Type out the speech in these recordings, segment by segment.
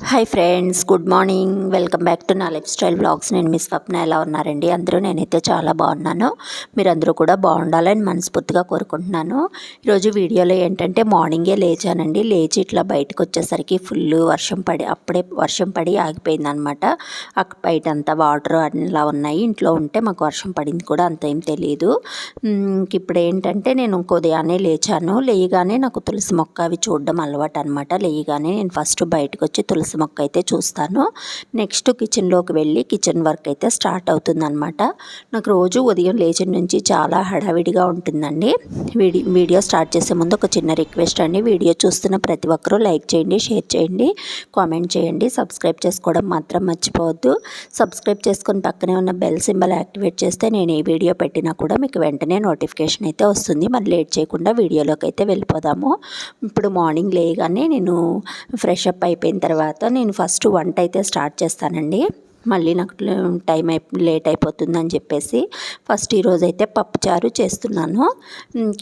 Hi friends good morning welcome back to నా lifestyle blogs నేను మీ స్వప్న ఎలా ఉన్నారండి? అందరూ నేనైతే చాలా బాగున్నాను. మీరందరూ కూడా బాగుండాలని మనస్ఫూర్తిగా కోరుకుంటున్నాను. ఈరోజు వీడియోలో ఏంటంటే మార్నింగే లేచానండి. లేచి ఇట్లా బయటకు వచ్చేసరికి ఫుల్ వర్షం పడి అప్పుడే వర్షం పడి ఆగిపోయిందనమాట. అక్కడ బయట అంతా వాటర్ అలా ఉన్నాయి. ఇంట్లో ఉంటే మాకు వర్షం పడింది కూడా అంత ఏం తెలియదు ఇంక ఇప్పుడు ఏంటంటే నేను ఉదయాన్నే లేచాను. లేయగానే నాకు తులసి మొక్క అవి చూడడం అలవాటు అనమాట లేయగానే నేను ఫస్ట్ బయటకు వచ్చి తులసి తులసి మొక్క అయితే చూస్తాను. నెక్స్ట్ కిచెన్లోకి వెళ్ళి కిచెన్ వర్క్ అయితే స్టార్ట్ అవుతుందన్నమాట. నాకు రోజు ఉదయం లేచిన నుంచి చాలా హడావిడిగా ఉంటుందండి. వీడియో వీడియో స్టార్ట్ చేసే ముందు ఒక చిన్న రిక్వెస్ట్ అండి. వీడియో చూస్తున్న ప్రతి ఒక్కరూ లైక్ చేయండి షేర్ చేయండి కామెంట్ చేయండి. సబ్స్క్రైబ్ చేసుకోవడం మాత్రం మర్చిపోవద్దు. సబ్స్క్రైబ్ చేసుకుని పక్కనే ఉన్న బెల్ సింబల్ యాక్టివేట్ చేస్తే నేను ఈ వీడియో పెట్టినా కూడా మీకు వెంటనే నోటిఫికేషన్ అయితే వస్తుంది. మరి లేట్ చేయకుండా వీడియోలోకి అయితే వెళ్ళిపోదాము. ఇప్పుడు మార్నింగ్ లేగానే నేను ఫ్రెష్ అప్ అయిపోయిన తర్వాత తర్వాత నేను ఫస్ట్ వంట అయితే స్టార్ట్ చేస్తానండి. మళ్ళీ నాకు టైం అయి లేట్ అయిపోతుందని చెప్పేసి ఫస్ట్ ఈరోజు అయితే పప్పుచారు చేస్తున్నాను.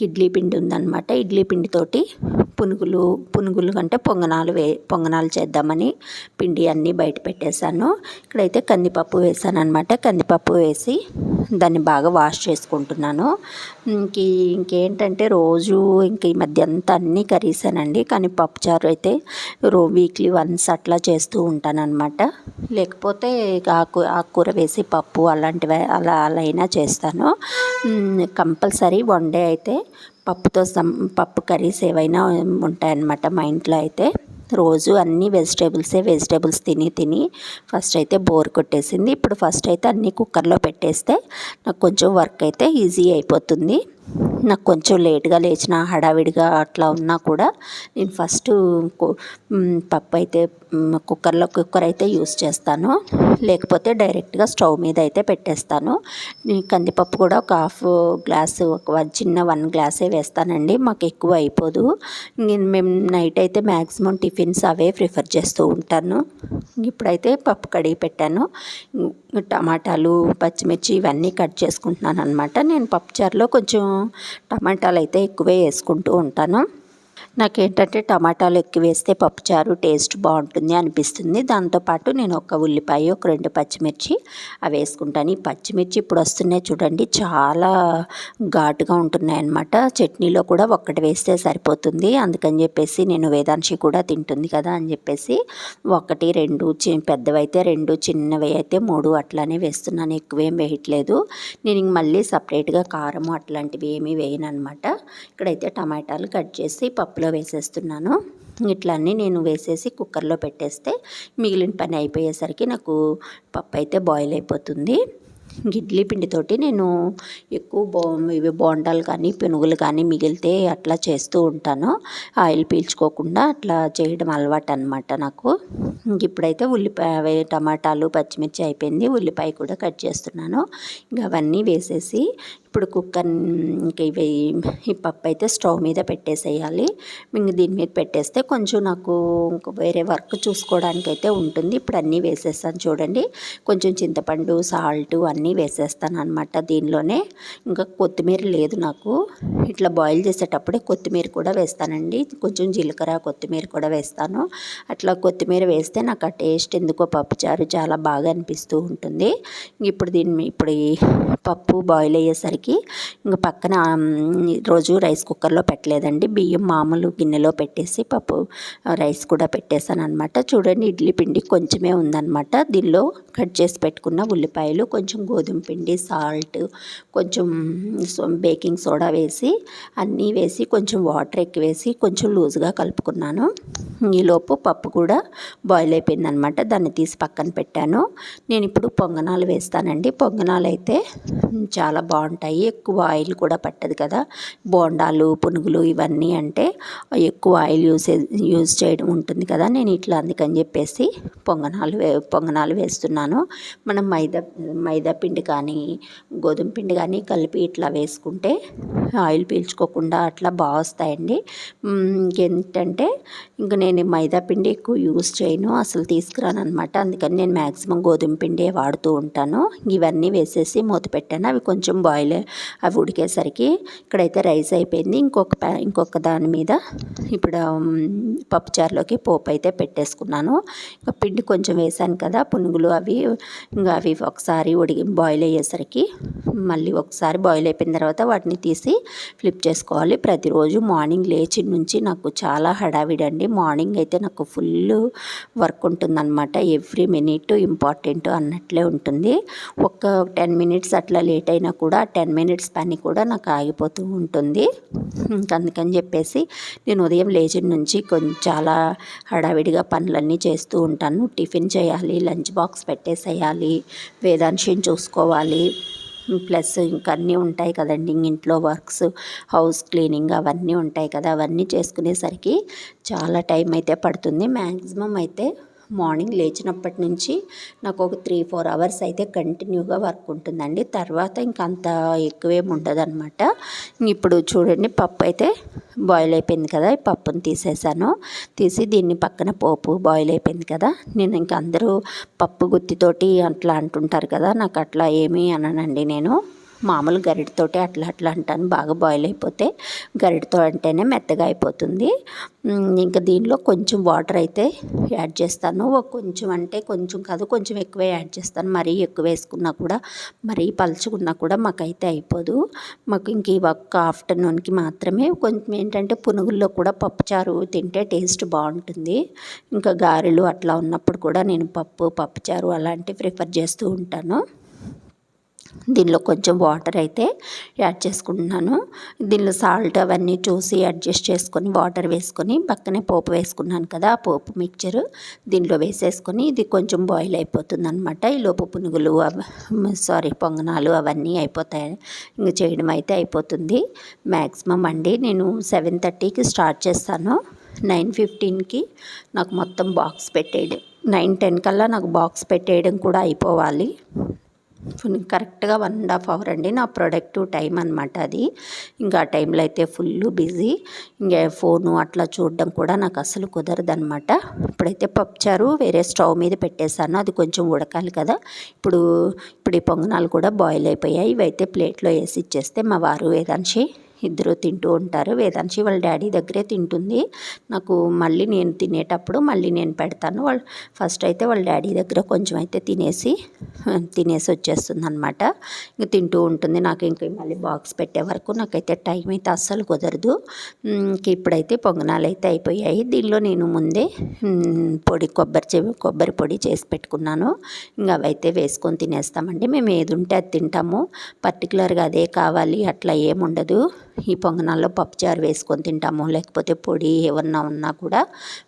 ఇడ్లీ పిండి ఉందన్నమాట. ఇడ్లీ పిండితోటి పునుగులు పునుగులు కంటే పొంగనాలు వే పొంగనాలు చేద్దామని పిండి అన్నీ బయట పెట్టేశాను. ఇక్కడైతే కందిపప్పు వేసాను అనమాట కందిపప్పు వేసి దాన్ని బాగా వాష్ చేసుకుంటున్నాను. ఇంక ఇంకేంటంటే రోజు ఇంక ఈ మధ్య అంతా అన్నీ కర్రీసానండి కానీ పప్పుచారు అయితే రో వీక్లీ వన్స్ అట్లా చేస్తూ ఉంటానన్నమాట. లేకపోతే ఆకు ఆకుకూర వేసి పప్పు అలాంటివి అలా అలా అయినా చేస్తాను. కంపల్సరీ వన్ డే అయితే పప్పుతో సం పప్పు కర్రీస్ ఏవైనా ఉంటాయన్నమాట మా ఇంట్లో అయితే. రోజు అన్ని వెజిటేబుల్సే వెజిటేబుల్స్ తిని తిని ఫస్ట్ అయితే బోర్ కొట్టేసింది. ఇప్పుడు ఫస్ట్ అయితే అన్నీ కుక్కర్లో పెట్టేస్తే నాకు కొంచెం వర్క్ అయితే ఈజీ అయిపోతుంది. నాకు కొంచెం లేట్గా లేచిన హడావిడిగా అట్లా ఉన్నా కూడా నేను ఫస్ట్ పప్పు అయితే కుక్కర్లో కుక్కర్ అయితే యూస్ చేస్తాను. లేకపోతే డైరెక్ట్గా స్టవ్ మీద అయితే పెట్టేస్తాను. కందిపప్పు కూడా ఒక హాఫ్ గ్లాసు ఒక చిన్న వన్ గ్లాసే వేస్తానండి. మాకు ఎక్కువ అయిపోదు. నేను మేము నైట్ అయితే మ్యాక్సిమం టిఫిన్స్ అవే ప్రిఫర్ చేస్తూ ఉంటాను. ఇప్పుడైతే పప్పు కడిగి పెట్టాను. టమాటాలు పచ్చిమిర్చి ఇవన్నీ కట్ చేసుకుంటున్నాను అనమాట నేను పప్పుచారులో కొంచెం టమాటాలు అయితే ఎక్కువే వేసుకుంటూ ఉంటాను. నాకేంటంటే టమాటాలు ఎక్కువ వేస్తే పప్పుచారు టేస్ట్ బాగుంటుంది అనిపిస్తుంది. దాంతోపాటు నేను ఒక ఉల్లిపాయ ఒక రెండు పచ్చిమిర్చి అవి వేసుకుంటాను. ఈ పచ్చిమిర్చి ఇప్పుడు వస్తున్నాయి చూడండి చాలా ఘాటుగా ఉంటున్నాయి అన్నమాట చట్నీలో కూడా ఒక్కటి వేస్తే సరిపోతుంది. అందుకని చెప్పేసి నేను వేదాంశి కూడా తింటుంది కదా అని చెప్పేసి ఒకటి రెండు చి పెద్దవైతే రెండు చిన్నవి అయితే మూడు అట్లానే వేస్తున్నాను. ఎక్కువేం వేయట్లేదు. నేను మళ్ళీ సపరేట్గా కారం అట్లాంటివి ఏమీ వేయను అనమాట ఇక్కడైతే టమాటాలు కట్ చేసి పప్పులో వేసేస్తున్నాను. ఇట్లా అన్నీ నేను వేసేసి కుక్కర్లో పెట్టేస్తే మిగిలిన పని అయిపోయేసరికి నాకు పప్పు అయితే బాయిల్ అయిపోతుంది. ఇడ్లీ పిండితోటి నేను ఎక్కువ బో ఇవి బోండాలు కానీ పెనుగులు కానీ మిగిలితే అట్లా చేస్తూ ఉంటాను. ఆయిల్ పీల్చుకోకుండా అట్లా చేయడం అలవాటు అనమాట నాకు. ఇప్పుడైతే ఉల్లిపాయ టమాటాలు పచ్చిమిర్చి అయిపోయింది. ఉల్లిపాయ కూడా కట్ చేస్తున్నాను. ఇంకా అవన్నీ వేసేసి ఇప్పుడు కుక్కర్ ఇంకా ఇవి ఈ పప్పు అయితే స్టవ్ మీద పెట్టేసేయాలి. ఇంక దీని మీద పెట్టేస్తే కొంచెం నాకు వేరే వర్క్ చూసుకోవడానికి అయితే ఉంటుంది. ఇప్పుడు అన్నీ వేసేస్తాను చూడండి. కొంచెం చింతపండు సాల్ట్ అన్నీ వేసేస్తాను అనమాట దీనిలోనే. ఇంకా కొత్తిమీర లేదు నాకు. ఇట్లా బాయిల్ చేసేటప్పుడే కొత్తిమీర కూడా వేస్తానండి. కొంచెం జీలకర్ర కొత్తిమీర కూడా వేస్తాను. అట్లా కొత్తిమీర వేస్తే నాకు ఆ టేస్ట్ ఎందుకో పప్పుచారు చాలా బాగా అనిపిస్తూ ఉంటుంది. ఇప్పుడు దీన్ని ఇప్పుడు పప్పు బాయిల్ అయ్యేసరికి చేయడానికి ఇంకా పక్కన రోజు రైస్ కుక్కర్లో పెట్టలేదండి. బియ్యం మామూలు గిన్నెలో పెట్టేసి పప్పు రైస్ కూడా పెట్టేశాను అనమాట చూడండి ఇడ్లీ పిండి కొంచెమే ఉందన్నమాట. దీనిలో కట్ చేసి పెట్టుకున్న ఉల్లిపాయలు కొంచెం గోధుమ పిండి సాల్ట్ కొంచెం బేకింగ్ సోడా వేసి అన్నీ వేసి కొంచెం వాటర్ ఎక్కువేసి కొంచెం లూజ్గా కలుపుకున్నాను. ఈలోపు పప్పు కూడా బాయిల్ అయిపోయింది అనమాట దాన్ని తీసి పక్కన పెట్టాను. నేను ఇప్పుడు పొంగనాలు వేస్తానండి. పొంగనాలు అయితే చాలా బాగుంటాయి. ఉంటాయి ఎక్కువ ఆయిల్ కూడా పట్టదు కదా. బోండాలు పునుగులు ఇవన్నీ అంటే ఎక్కువ ఆయిల్ యూస్ యూజ్ చేయడం ఉంటుంది కదా. నేను ఇట్లా అందుకని చెప్పేసి పొంగనాలు వే పొంగనాలు వేస్తున్నాను. మనం మైదా మైదా పిండి కానీ గోధుమ పిండి కానీ కలిపి ఇట్లా వేసుకుంటే ఆయిల్ పీల్చుకోకుండా అట్లా బాగా వస్తాయండి. ఇంకేంటంటే ఇంక నేను మైదా పిండి ఎక్కువ యూజ్ చేయను. అసలు తీసుకురాను అనమాట అందుకని నేను మ్యాక్సిమం గోధుమ పిండే వాడుతూ ఉంటాను. ఇవన్నీ వేసేసి మూత పెట్టాను. అవి కొంచెం బాయిల్ అవి ఉడికేసరికి ఇక్కడైతే రైస్ అయిపోయింది. ఇంకొక ఇంకొక దాని మీద ఇప్పుడు పప్పుచారులోకి పోపు అయితే పెట్టేసుకున్నాను. ఇంకా పిండి కొంచెం వేసాను కదా పునుగులు అవి ఇంకా అవి ఒకసారి ఉడికి బాయిల్ అయ్యేసరికి మళ్ళీ ఒకసారి బాయిల్ అయిపోయిన తర్వాత వాటిని తీసి ఫ్లిప్ చేసుకోవాలి. ప్రతిరోజు మార్నింగ్ లేచి నుంచి నాకు చాలా హడావిడి అండి మార్నింగ్ అయితే నాకు ఫుల్ వర్క్ ఉంటుందన్నమాట. ఎవ్రీ మినిట్ ఇంపార్టెంట్ అన్నట్లే ఉంటుంది. ఒక్క టెన్ మినిట్స్ అట్లా లేట్ అయినా కూడా టెన్ టెన్ మినిట్స్ పని కూడా నాకు ఆగిపోతూ ఉంటుంది. ఇంక అందుకని చెప్పేసి నేను ఉదయం లేచిన నుంచి కొంచెం చాలా హడావిడిగా పనులన్నీ చేస్తూ ఉంటాను. టిఫిన్ చేయాలి లంచ్ బాక్స్ పెట్టేసేయాలి వేదాంశిని చూసుకోవాలి. ప్లస్ ఇంకా అన్నీ ఉంటాయి కదండి. ఇంట్లో వర్క్స్ హౌస్ క్లీనింగ్ అవన్నీ ఉంటాయి కదా అవన్నీ చేసుకునేసరికి చాలా టైం అయితే పడుతుంది. మ్యాక్సిమం అయితే మార్నింగ్ లేచినప్పటి నుంచి నాకు ఒక త్రీ ఫోర్ అవర్స్ అయితే కంటిన్యూగా వర్క్ ఉంటుందండి. తర్వాత ఇంక అంత ఎక్కువేం ఉండదు అనమాట ఇప్పుడు చూడండి పప్పు అయితే బాయిల్ అయిపోయింది కదా ఈ పప్పుని తీసేసాను. తీసి దీన్ని పక్కన పోపు బాయిల్ అయిపోయింది కదా నేను ఇంక అందరూ పప్పు గుత్తితోటి అట్లా అంటుంటారు కదా నాకు అట్లా ఏమీ అననండి నేను. మామూలు గరిటతోటి అట్లా అట్లా అంటాను. బాగా బాయిల్ అయిపోతే గరిటతో అంటేనే మెత్తగా అయిపోతుంది. ఇంకా దీనిలో కొంచెం వాటర్ అయితే యాడ్ చేస్తాను. కొంచెం అంటే కొంచెం కాదు కొంచెం ఎక్కువే యాడ్ చేస్తాను. మరీ ఎక్కువ వేసుకున్నా కూడా మరీ పలుచుకున్నా కూడా మాకైతే అయిపోదు. మాకు ఇంక ఈ ఒక్క ఆఫ్టర్నూన్కి మాత్రమే కొంచెం ఏంటంటే పునుగుల్లో కూడా పప్పుచారు తింటే టేస్ట్ బాగుంటుంది. ఇంకా గారెలు అట్లా ఉన్నప్పుడు కూడా నేను పప్పు పప్పుచారు అలాంటివి ప్రిఫర్ చేస్తూ ఉంటాను. దీనిలో కొంచెం వాటర్ అయితే యాడ్ చేసుకుంటున్నాను. దీనిలో సాల్ట్ అవన్నీ చూసి అడ్జస్ట్ చేసుకొని వాటర్ వేసుకొని పక్కనే పోపు వేసుకున్నాను కదా ఆ పోపు మిక్చర్ దీనిలో వేసేసుకొని ఇది కొంచెం బాయిల్ అయిపోతుంది అనమాట ఈ లోపు పునుగులు సారీ పొంగనాలు అవన్నీ అయిపోతాయి. ఇంక చేయడం అయితే అయిపోతుంది. మ్యాక్సిమం అండి నేను సెవెన్ థర్టీకి స్టార్ట్ చేస్తాను. నైన్ ఫిఫ్టీన్కి నాకు మొత్తం బాక్స్ పెట్టేయడం నైన్ టెన్ కల్లా నాకు బాక్స్ పెట్టేయడం కూడా అయిపోవాలి. కరెక్ట్గా వన్ అండ్ హాఫ్ అవర్ అండి. నా ప్రొడక్టివ్ టైం అనమాట అది. ఇంకా ఆ టైంలో అయితే ఫుల్ బిజీ. ఇంకా ఫోను అట్లా చూడడం కూడా నాకు అసలు కుదరదు అనమాట ఇప్పుడైతే పప్పుచారు వేరే స్టవ్ మీద పెట్టేశాను. అది కొంచెం ఉడకాలి కదా. ఇప్పుడు ఇప్పుడు ఈ పొంగనాలు కూడా బాయిల్ అయిపోయాయి. ఇవైతే ప్లేట్లో వేసి ఇచ్చేస్తే మా వారు వేదాంశి ఇద్దరు తింటూ ఉంటారు. వేదాంశి వాళ్ళ డాడీ దగ్గరే తింటుంది. నాకు మళ్ళీ నేను తినేటప్పుడు మళ్ళీ నేను పెడతాను. వాళ్ళు ఫస్ట్ అయితే వాళ్ళ డాడీ దగ్గర కొంచెం అయితే తినేసి తినేసి వచ్చేస్తుంది అనమాట ఇంక తింటూ ఉంటుంది. నాకు ఇంక మళ్ళీ బాక్స్ పెట్టే వరకు నాకైతే టైం అయితే అస్సలు కుదరదు. ఇంక ఇప్పుడైతే పొంగనాలు అయితే అయిపోయాయి. దీనిలో నేను ముందే పొడి కొబ్బరి చెవి కొబ్బరి పొడి చేసి పెట్టుకున్నాను. ఇంకా అవైతే వేసుకొని తినేస్తామండి. మేము ఏది ఉంటే అది తింటాము. పర్టికులర్గా అదే కావాలి. అట్లా ఏముండదు. ఈ పొంగనాల్లో పప్పుచారు వేసుకొని తింటాము. లేకపోతే పొడి ఏమన్నా ఉన్నా కూడా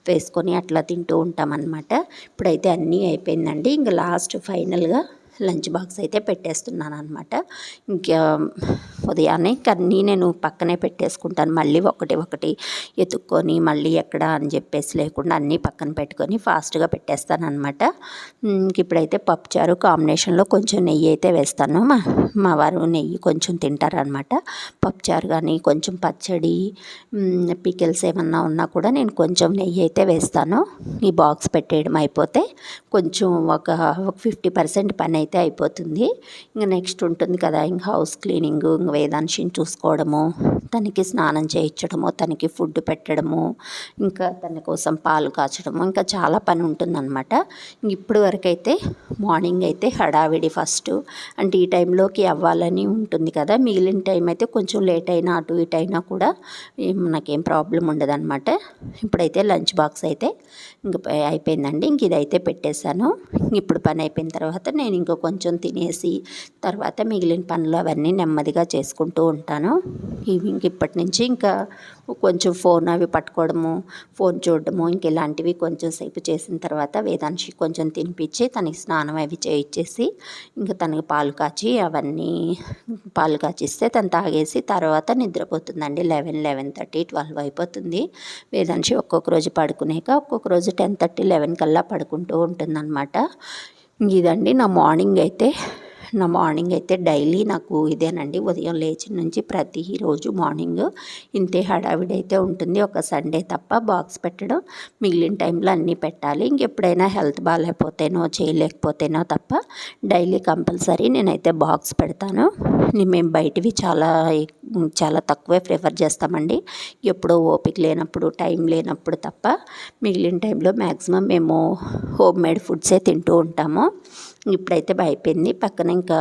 వేసుకొని అట్లా తింటూ ఉంటాం అన్నమాట ఇప్పుడైతే అన్నీ అయిపోయిందండి. ఇంకా లాస్ట్ ఫైనల్గా లంచ్ బాక్స్ అయితే పెట్టేస్తున్నాను అనమాట ఇంకా ఉదయాన్నే కన్నీ నేను పక్కనే పెట్టేసుకుంటాను. మళ్ళీ ఒకటి ఒకటి ఎత్తుక్కొని మళ్ళీ ఎక్కడ అని చెప్పేసి లేకుండా అన్నీ పక్కన పెట్టుకొని ఫాస్ట్గా పెట్టేస్తాను అనమాట ఇప్పుడైతే పప్పుచారు కాంబినేషన్లో కొంచెం నెయ్యి అయితే వేస్తాను. మా మా వారు నెయ్యి కొంచెం తింటారనమాట పప్పుచారు కానీ కొంచెం పచ్చడి పికిల్స్ ఏమన్నా ఉన్నా కూడా నేను కొంచెం నెయ్యి అయితే వేస్తాను. ఈ బాక్స్ పెట్టేయడం అయిపోతే కొంచెం ఒక ఫిఫ్టీ పర్సెంట్ పని అయితే అయిపోతుంది. ఇంకా నెక్స్ట్ ఉంటుంది కదా ఇంకా హౌస్ క్లీనింగ్ ఇంకా వేదాంశిని చూసుకోవడము తనకి స్నానం చేయించడము తనకి ఫుడ్ పెట్టడము ఇంకా తన కోసం పాలు కాచడము ఇంకా చాలా పని ఉంటుందన్నమాట. ఇప్పుడు వరకైతే మార్నింగ్ అయితే హడావిడి ఫస్ట్. అంటే ఈ టైంలోకి అవ్వాలని ఉంటుంది కదా మిగిలిన టైం అయితే కొంచెం లేట్ అయినా అటు ఇటు అయినా కూడా నాకేం ప్రాబ్లం ఉండదన్నమాట. ఇప్పుడైతే లంచ్ బాక్స్ అయితే ఇంక అయిపోయిందండి. ఇంక ఇదైతే పెట్టేశాను. ఇప్పుడు పని అయిపోయిన తర్వాత నేను ఇంకో కొంచెం తినేసి తర్వాత మిగిలిన పనులు అవన్నీ నెమ్మదిగా చేసుకుంటూ ఉంటాను. ఈవినింగ్ ఇప్పటి నుంచి ఇంకా కొంచెం ఫోన్ అవి పట్టుకోవడము ఫోన్ చూడడము ఇంక ఇలాంటివి కొంచెం సేపు చేసిన తర్వాత వేదాంశి కొంచెం తినిపించి తనకి స్నానం అవి చేయించేసి ఇంకా తనకి పాలు కాచి అవన్నీ పాలు కాచిస్తే తను తాగేసి తర్వాత నిద్రపోతుందండి. లెవెన్ లెవెన్ థర్టీ ట్వెల్వ్ అయిపోతుంది. వేదాంశి ఒక్కొక్క రోజు పడుకునేక ఒక్కొక్క రోజు టెన్ థర్టీ లెవెన్ కల్లా పడుకుంటూ ఉంటుందన్నమాట. ఇదండి నా మార్నింగ్ అయితే. నా మార్నింగ్ అయితే డైలీ నాకు ఇదేనండి. ఉదయం లేచిన నుంచి ప్రతిరోజు మార్నింగ్ ఇంతే హడావిడి అయితే ఉంటుంది. ఒక సండే తప్ప బాక్స్ పెట్టడం మిగిలిన టైంలో అన్నీ పెట్టాలి. ఇంకెప్పుడైనా హెల్త్ బాగాలేకపోతేనో చేయలేకపోతేనో తప్ప డైలీ కంపల్సరీ నేనైతే బాక్స్ పెడతాను. మేము బయటివి చాలా చాలా తక్కువే ప్రిఫర్ చేస్తామండి. ఎప్పుడో ఓపిక లేనప్పుడు టైం లేనప్పుడు తప్ప మిగిలిన టైంలో మ్యాక్సిమం మేము హోమ్ మేడ్ ఫుడ్సే తింటూ ఉంటాము. ఇప్పుడైతే అయిపోయింది పక్కన ఇంకా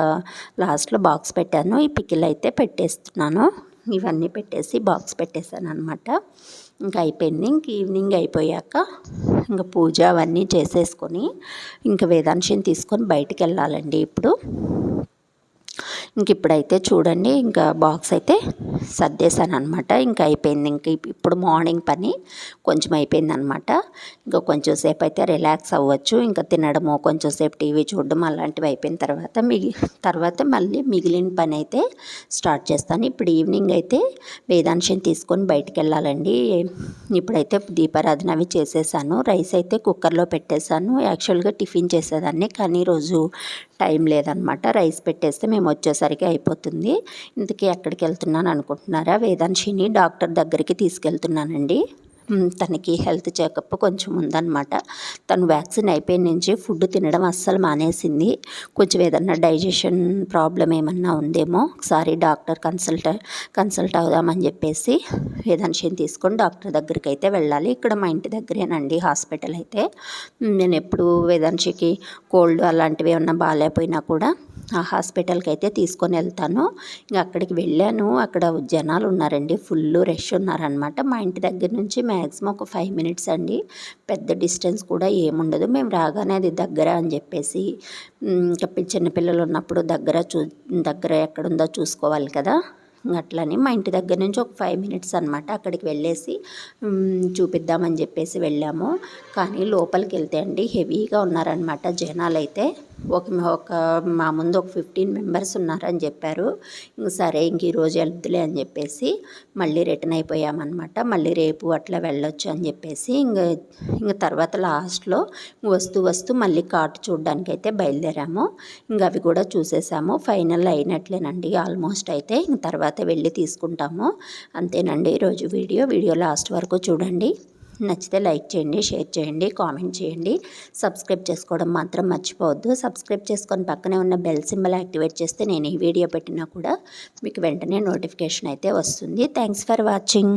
లాస్ట్లో బాక్స్ పెట్టాను. ఈ పికిల్ అయితే పెట్టేస్తున్నాను. ఇవన్నీ పెట్టేసి బాక్స్ పెట్టేశాను అనమాట ఇంకా అయిపోయింది. ఇంక ఈవినింగ్ అయిపోయాక ఇంకా పూజ అవన్నీ చేసేసుకొని ఇంకా వేదాంశం తీసుకొని బయటికి వెళ్ళాలండి ఇప్పుడు. ఇంక ఇప్పుడైతే చూడండి ఇంకా బాక్స్ అయితే సర్దేశాను అనమాట ఇంకా అయిపోయింది. ఇంక ఇప్పుడు మార్నింగ్ పని కొంచెం అయిపోయింది అనమాట ఇంకా కొంచెం సేపు అయితే రిలాక్స్ అవ్వచ్చు. ఇంకా తినడము కొంచెం సేపు టీవీ చూడడం అలాంటివి అయిపోయిన తర్వాత మిగి తర్వాత మళ్ళీ మిగిలిన పని అయితే స్టార్ట్ చేస్తాను. ఇప్పుడు ఈవినింగ్ అయితే వేదాంశం తీసుకొని బయటికి వెళ్ళాలండి ఇప్పుడైతే దీపారాధన అవి చేసేసాను. రైస్ అయితే కుక్కర్లో పెట్టేశాను. యాక్చువల్గా టిఫిన్ చేసేదాన్ని. కానీ ఈరోజు టైం లేదనమాట. రైస్ పెట్టేస్తే మేము వచ్చేసరికి అయిపోతుంది. ఇంతకీ ఎక్కడికి వెళ్తున్నాను అనుకుంటున్నారా వేదాంశిని డాక్టర్ దగ్గరికి తీసుకెళ్తున్నానండి. తనకి హెల్త్ చెకప్ కొంచెం ఉందన్నమాట. తను వ్యాక్సిన్ అయిపోయిన నుంచి ఫుడ్ తినడం అస్సలు మానేసింది. కొంచెం ఏదన్నా డైజెషన్ ప్రాబ్లం ఏమన్నా ఉందేమో ఒకసారి డాక్టర్ కన్సల్ట్ కన్సల్ట్ అవుదామని చెప్పేసి వేదాంశం తీసుకొని డాక్టర్ దగ్గరికి అయితే వెళ్ళాలి. ఇక్కడ మా ఇంటి దగ్గరేనండి హాస్పిటల్ అయితే. నేను ఎప్పుడు వేదాంశకి కోల్డ్ అలాంటివి ఏమన్నా బాగాలేకపోయినా కూడా ఆ హాస్పిటల్కి అయితే తీసుకొని వెళ్తాను. ఇంకా అక్కడికి వెళ్ళాను. అక్కడ జనాలు ఉన్నారండి ఫుల్ రష్ ఉన్నారనమాట మా ఇంటి దగ్గర నుంచి మ్యాక్సిమం ఒక ఫైవ్ మినిట్స్ అండి. పెద్ద డిస్టెన్స్ కూడా ఏముండదు. మేము రాగానే అది దగ్గర అని చెప్పేసి ఇంకా చిన్నపిల్లలు ఉన్నప్పుడు దగ్గర చూ దగ్గర ఎక్కడుందో చూసుకోవాలి కదా. అట్లని మా ఇంటి దగ్గర నుంచి ఒక ఫైవ్ మినిట్స్ అనమాట అక్కడికి వెళ్ళేసి చూపిద్దామని చెప్పేసి వెళ్ళాము. కానీ లోపలికి వెళ్తే అండి హెవీగా ఉన్నారనమాట జనాలు అయితే ఒక ఒక మా ముందు ఒక ఫిఫ్టీన్ మెంబర్స్ ఉన్నారని చెప్పారు. ఇంక సరే ఇంక ఈరోజు వెళ్తులే అని చెప్పేసి మళ్ళీ రిటర్న్ అయిపోయామన్నమాట. మళ్ళీ రేపు అట్లా వెళ్ళొచ్చు అని చెప్పేసి ఇంక ఇంక తర్వాత లాస్ట్లో వస్తూ వస్తూ మళ్ళీ కార్ట్ చూడడానికి అయితే బయలుదేరాము. ఇంక అవి కూడా చూసేసాము. ఫైనల్ అయినట్లేనండి ఆల్మోస్ట్ అయితే. ఇంక తర్వాత తర్వాత వెళ్ళి తీసుకుంటాము. అంతేనండి ఈరోజు వీడియో. వీడియో లాస్ట్ వరకు చూడండి. నచ్చితే లైక్ చేయండి షేర్ చేయండి కామెంట్ చేయండి. సబ్స్క్రైబ్ చేసుకోవడం మాత్రం మర్చిపోవద్దు. సబ్స్క్రైబ్ చేసుకొని పక్కనే ఉన్న బెల్ సింబల్ యాక్టివేట్ చేస్తే నేను ఈ వీడియో పెట్టినా కూడా మీకు వెంటనే నోటిఫికేషన్ అయితే వస్తుంది. Thanks for watching.